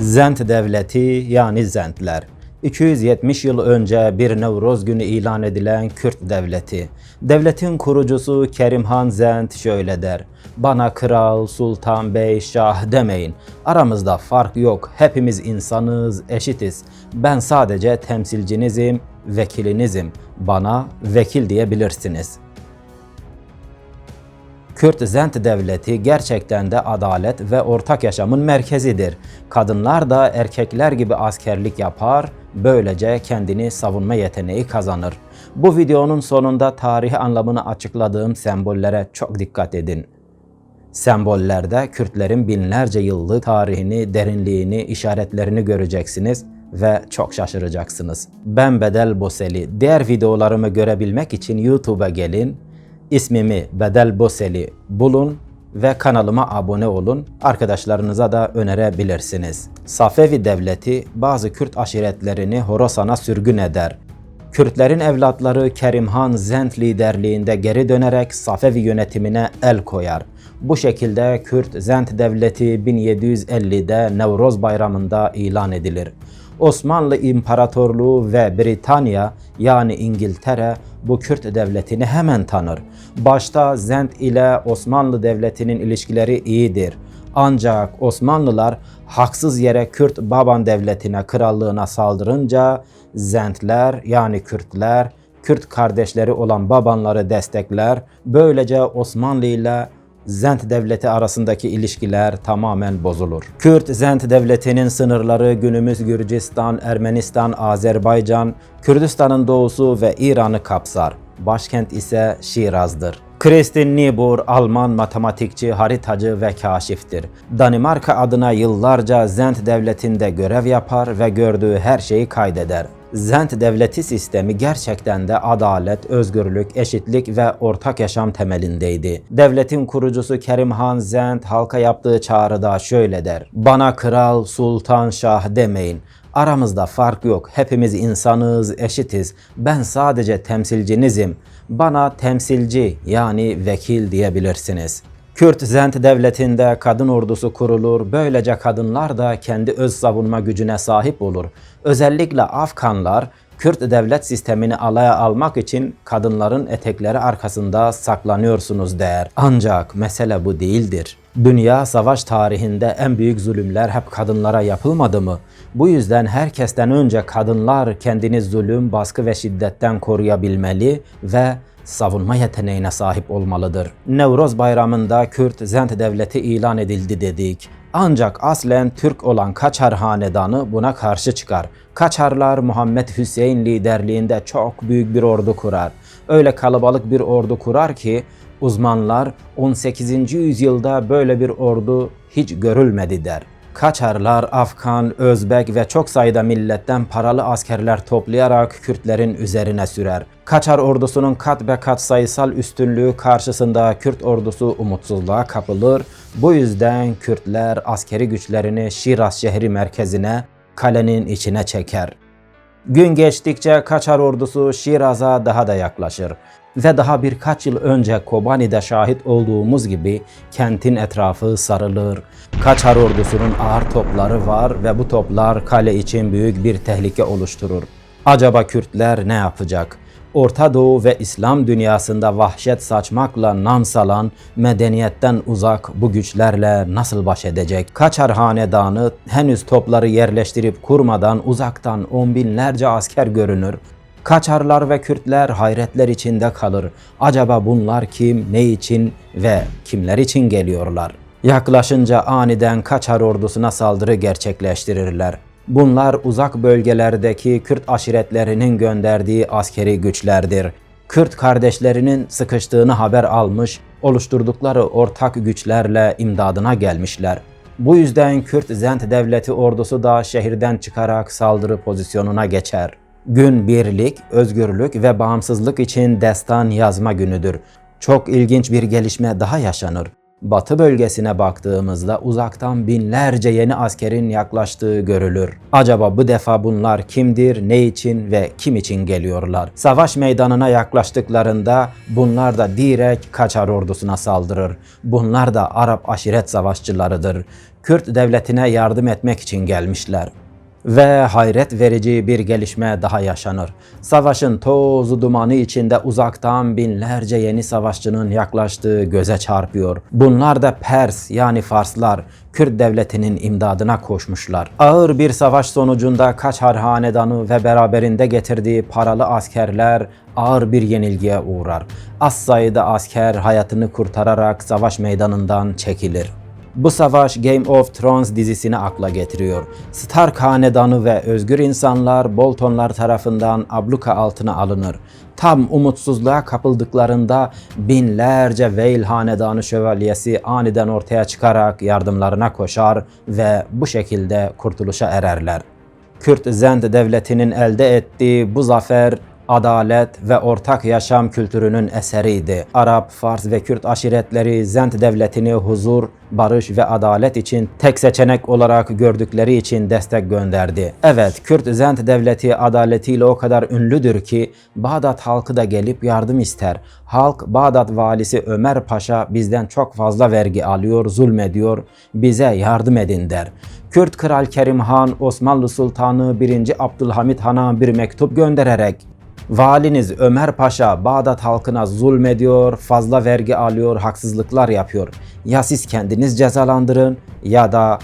Zent devleti yani Zentler. 270 yıl önce bir Nevroz günü ilan edilen Kürt devleti. Devletin kurucusu Kerimhan Zent şöyle der. Bana kral, sultan, bey, şah demeyin. Aramızda fark yok. Hepimiz insanız, eşitiz. Ben sadece temsilcinizim, vekilinizim. Bana vekil diyebilirsiniz.'' Kürt Zent devleti gerçekten de adalet ve ortak yaşamın merkezidir. Kadınlar da erkekler gibi askerlik yapar, böylece kendini savunma yeteneği kazanır. Bu videonun sonunda tarihi anlamını açıkladığım sembollere çok dikkat edin. Sembollerde Kürtlerin binlerce yıllık tarihini, derinliğini, işaretlerini göreceksiniz ve çok şaşıracaksınız. Ben Bedel Boseli. Diğer videolarımı görebilmek için YouTube'a gelin, İsmimi Bedel Boseli bulun ve kanalıma abone olun. Arkadaşlarınıza da önerebilirsiniz. Safevi devleti bazı Kürt aşiretlerini Horasan'a sürgün eder. Kürtlerin evlatları Kerimhan Zent liderliğinde geri dönerek Safevi yönetimine el koyar. Bu şekilde Kürt Zent devleti 1750'de Nevroz bayramında ilan edilir. Osmanlı İmparatorluğu ve Britanya yani İngiltere bu Kürt devletini hemen tanır. Başta Zend ile Osmanlı devletinin ilişkileri iyidir. Ancak Osmanlılar haksız yere Kürt Baban devletine, krallığına saldırınca Zentler yani Kürtler Kürt kardeşleri olan Babanları destekler. Böylece Osmanlı ile Zent devleti arasındaki ilişkiler tamamen bozulur. Kürt-Zent devletinin sınırları günümüz Gürcistan, Ermenistan, Azerbaycan, Kürdistan'ın doğusu ve İran'ı kapsar. Başkent ise Şiraz'dır. Kristin Niebuhr Alman matematikçi, haritacı ve kaşiftir. Danimarka adına yıllarca Zent devletinde görev yapar ve gördüğü her şeyi kaydeder. Zent devleti sistemi gerçekten de adalet, özgürlük, eşitlik ve ortak yaşam temelindeydi. Devletin kurucusu Kerimhan Zent halka yaptığı çağrıda şöyle der. Bana kral, sultan, şah demeyin. Aramızda fark yok. Hepimiz insanız, eşitiz. Ben sadece temsilcinizim. Bana temsilci yani vekil diyebilirsiniz. Kürt Zent devletinde kadın ordusu kurulur. Böylece kadınlar da kendi öz savunma gücüne sahip olur. Özellikle Afganlar Kürt devlet sistemini alaya almak için kadınların etekleri arkasında saklanıyorsunuz der. Ancak mesele bu değildir. Dünya savaş tarihinde en büyük zulümler hep kadınlara yapılmadı mı? Bu yüzden herkesten önce kadınlar kendini zulüm, baskı ve şiddetten koruyabilmeli ve savunma yeteneğine sahip olmalıdır. Nevroz bayramında Kürt Zent devleti ilan edildi dedik. Ancak aslen Türk olan Kaçar hanedanı buna karşı çıkar. Kaçarlar Muhammed Hüseyin liderliğinde çok büyük bir ordu kurar. Öyle kalabalık bir ordu kurar ki uzmanlar 18. yüzyılda böyle bir ordu hiç görülmedi der. Kaçarlar Afgan, Özbek ve çok sayıda milletten paralı askerler toplayarak Kürtlerin üzerine sürer. Kaçar ordusunun kat be kat sayısal üstünlüğü karşısında Kürt ordusu umutsuzluğa kapılır. Bu yüzden Kürtler askeri güçlerini Şiraz şehri merkezine, kalenin içine çeker. Gün geçtikçe Kaçar ordusu Şiraz'a daha da yaklaşır ve daha birkaç yıl önce Kobani'de şahit olduğumuz gibi kentin etrafı sarılır. Kaçar ordusunun ağır topları var ve bu toplar kale için büyük bir tehlike oluşturur. Acaba Kürtler ne yapacak? Orta Doğu ve İslam dünyasında vahşet saçmakla nam salan, medeniyetten uzak bu güçlerle nasıl baş edecek? Kaçar hanedanı henüz topları yerleştirip kurmadan uzaktan on binlerce asker görünür. Kaçarlar ve Kürtler hayretler içinde kalır. Acaba bunlar kim, ne için ve kimler için geliyorlar? Yaklaşınca aniden Kaçar ordusuna saldırı gerçekleştirirler. Bunlar uzak bölgelerdeki Kürt aşiretlerinin gönderdiği askeri güçlerdir. Kürt kardeşlerinin sıkıştığını haber almış, oluşturdukları ortak güçlerle imdadına gelmişler. Bu yüzden Kürt Zent devleti ordusu da şehirden çıkarak saldırı pozisyonuna geçer. Gün birlik, özgürlük ve bağımsızlık için destan yazma günüdür. Çok ilginç bir gelişme daha yaşanır. Batı bölgesine baktığımızda uzaktan binlerce yeni askerin yaklaştığı görülür. Acaba bu defa bunlar kimdir, ne için ve kim için geliyorlar? Savaş meydanına yaklaştıklarında bunlar da direkt Kaçar ordusuna saldırır. Bunlar da Arap aşiret savaşçılarıdır. Kürt devletine yardım etmek için gelmişler. Ve hayret verici bir gelişme daha yaşanır. Savaşın tozu dumanı içinde uzaktan binlerce yeni savaşçının yaklaştığı göze çarpıyor. Bunlar da Pers yani Farslar Kürt devletinin imdadına koşmuşlar. Ağır bir savaş sonucunda Kaçar hanedanı ve beraberinde getirdiği paralı askerler ağır bir yenilgiye uğrar. Az sayıda asker hayatını kurtararak savaş meydanından çekilir. Bu savaş Game of Thrones dizisini akla getiriyor. Stark hanedanı ve özgür insanlar Boltonlar tarafından abluka altına alınır. Tam umutsuzluğa kapıldıklarında binlerce Vale hanedanı şövalyesi aniden ortaya çıkarak yardımlarına koşar ve bu şekilde kurtuluşa ererler. Kürt Zend devletinin elde ettiği bu zafer adalet ve ortak yaşam kültürünün eseriydi. Arap, Fars ve Kürt aşiretleri Zend devletini huzur, barış ve adalet için tek seçenek olarak gördükleri için destek gönderdi. Evet, Kürt Zend devleti adaletiyle o kadar ünlüdür ki Bağdat halkı da gelip yardım ister. Halk Bağdat valisi Ömer Paşa bizden çok fazla vergi alıyor, zulmediyor, bize yardım edin der. Kürt Kral Kerim Han Osmanlı Sultanı 1. Abdülhamit Han'a bir mektup göndererek Valiniz Ömer Paşa Bağdat halkına zulmediyor, fazla vergi alıyor, haksızlıklar yapıyor. Ya siz kendiniz cezalandırın ya da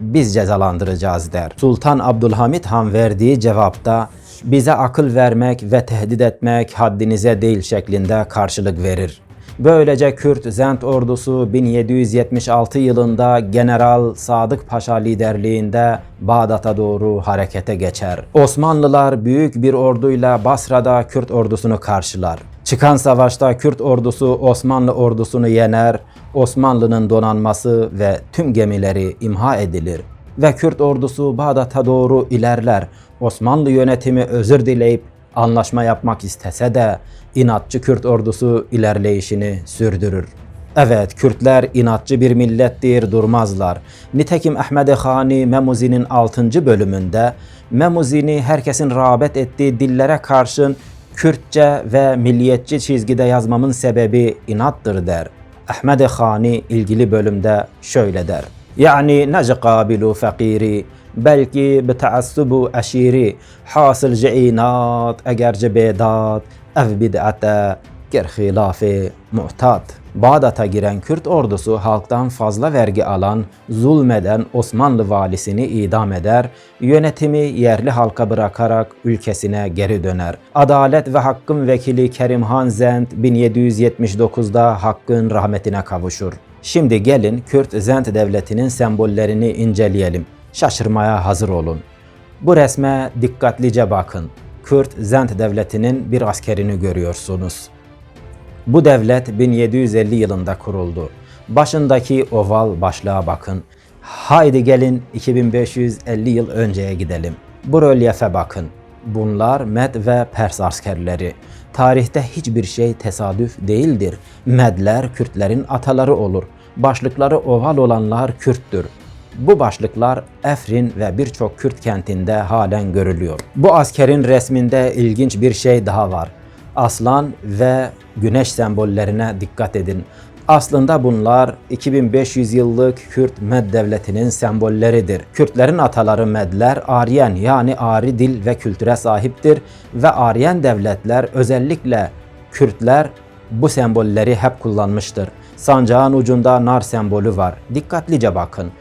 biz cezalandıracağız der. Sultan Abdülhamit Han verdiği cevapta bize akıl vermek ve tehdit etmek haddinize değil şeklinde karşılık verir. Böylece Kürt Zend ordusu 1776 yılında General Sadık Paşa liderliğinde Bağdat'a doğru harekete geçer. Osmanlılar büyük bir orduyla Basra'da Kürt ordusunu karşılar. Çıkan savaşta Kürt ordusu Osmanlı ordusunu yener, Osmanlı'nın donanması ve tüm gemileri imha edilir ve Kürt ordusu Bağdat'a doğru ilerler. Osmanlı yönetimi özür dileyip anlaşma yapmak istese de inatçı Kürt ordusu ilerleyişini sürdürür. Evet, Kürtler inatçı bir millettir, durmazlar. Nitekim Ahmed Hani Memuzi'nin 6. bölümünde Memuzi'ni herkesin rağbet ettiği dillere karşın Kürtçe ve milliyetçi çizgide yazmamın sebebi inattır der. Ahmed Hani ilgili bölümde şöyle der. Yani necqabilu fakiri belki بتعصب aşiri hasıl ceinat egerce bedat ev bid'ate ger hilafe mu'tat. Bağdat'a giren Kürt ordusu halktan fazla vergi alan, zulmeden Osmanlı valisini idam eder, yönetimi yerli halka bırakarak ülkesine geri döner. Adalet ve Hakkın vekili Kerimhan Zend 1779'da Hakkın rahmetine kavuşur. Şimdi gelin Kürt Zend devletinin sembollerini inceleyelim. Şaşırmaya hazır olun. Bu resme dikkatlice bakın. Kürt Zend devletinin bir askerini görüyorsunuz. Bu devlet 1750 yılında kuruldu. Başındaki oval başlığa bakın. Haydi gelin 2550 yıl önceye gidelim. Bu rölyefe bakın. Bunlar Med ve Pers askerleri. Tarihte hiçbir şey tesadüf değildir. Medler Kürtlerin ataları olur. Başlıkları oval olanlar Kürttür. Bu başlıklar Efrin ve birçok Kürt kentinde halen görülüyor. Bu askerin resminde ilginç bir şey daha var. Aslan ve güneş sembollerine dikkat edin. Aslında bunlar 2500 yıllık Kürt Med devletinin sembolleridir. Kürtlerin ataları Medler Aryen yani Ari dil ve kültüre sahiptir ve Aryen devletler özellikle Kürtler bu sembolleri hep kullanmıştır. Sancağın ucunda nar sembolü var. Dikkatlice bakın.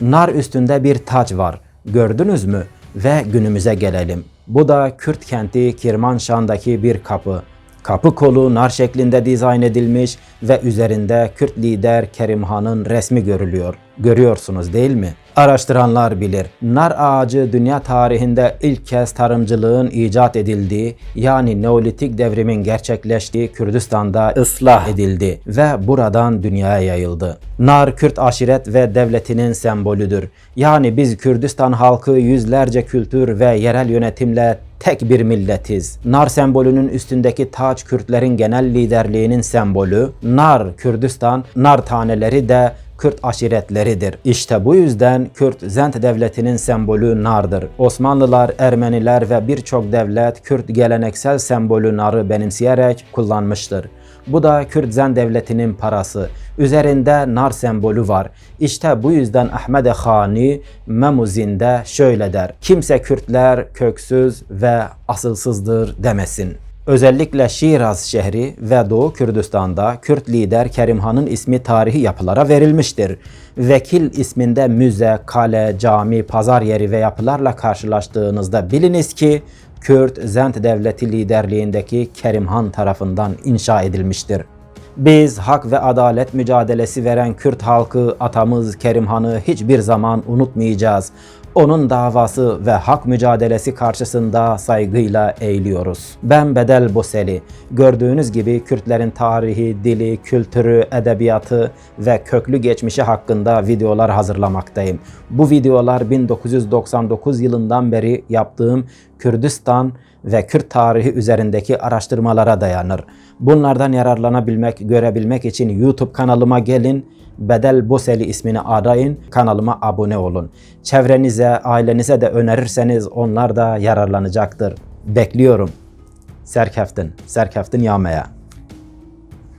Nar üstünde bir taç var. Gördünüz mü? Ve günümüze gelelim. Bu da Kürt kenti Kirmanşan'daki bir kapı. Kapı kolu nar şeklinde dizayn edilmiş ve üzerinde Kürt lider Kerim Han'ın resmi görülüyor. Görüyorsunuz değil mi? Araştıranlar bilir. Nar ağacı dünya tarihinde ilk kez tarımcılığın icat edildiği yani Neolitik devrimin gerçekleştiği Kürdistan'da ıslah edildi ve buradan dünyaya yayıldı. Nar Kürt aşiret ve devletinin sembolüdür. Yani biz Kürdistan halkı yüzlerce kültür ve yerel yönetimle tek bir milletiz. Nar sembolünün üstündeki taç Kürtlerin genel liderliğinin sembolü. Nar Kürdistan, nar taneleri de Kürt aşiretleridir. İşte bu yüzden Kürt Zend devletinin sembolü nardır. Osmanlılar, Ermeniler ve birçok devlet Kürt geleneksel sembolü narı benimseyerek kullanmıştır. Bu da Kürt Zen Devleti'nin parası. Üzerinde nar sembolü var. İşte bu yüzden Ahmed Hani Memuzinde şöyle der. Kimse Kürtler köksüz ve asılsızdır demesin. Özellikle Şiraz şehri ve Doğu Kürdistan'da Kürt lider Kerimhan'ın ismi tarihi yapılara verilmiştir. Vekil isminde müze, kale, cami, pazar yeri ve yapılarla karşılaştığınızda biliniz ki Kürt Zend Devleti liderliğindeki Kerimhan tarafından inşa edilmiştir. Biz hak ve adalet mücadelesi veren Kürt halkı atamız Kerimhan'ı hiçbir zaman unutmayacağız. Onun davası ve hak mücadelesi karşısında saygıyla eğiliyoruz. Ben Bedel Boseli. Gördüğünüz gibi Kürtlerin tarihi, dili, kültürü, edebiyatı ve köklü geçmişi hakkında videolar hazırlamaktayım. Bu videolar 1999 yılından beri yaptığım Kürdistan ve Kürt tarihi üzerindeki araştırmalara dayanır. Bunlardan yararlanabilmek, görebilmek için YouTube kanalıma gelin, Bedel Boseli ismini arayın, kanalıma abone olun. Çevrenize, ailenize de önerirseniz onlar da yararlanacaktır. Bekliyorum. Serkeftin, Serkeftin Yame'ye.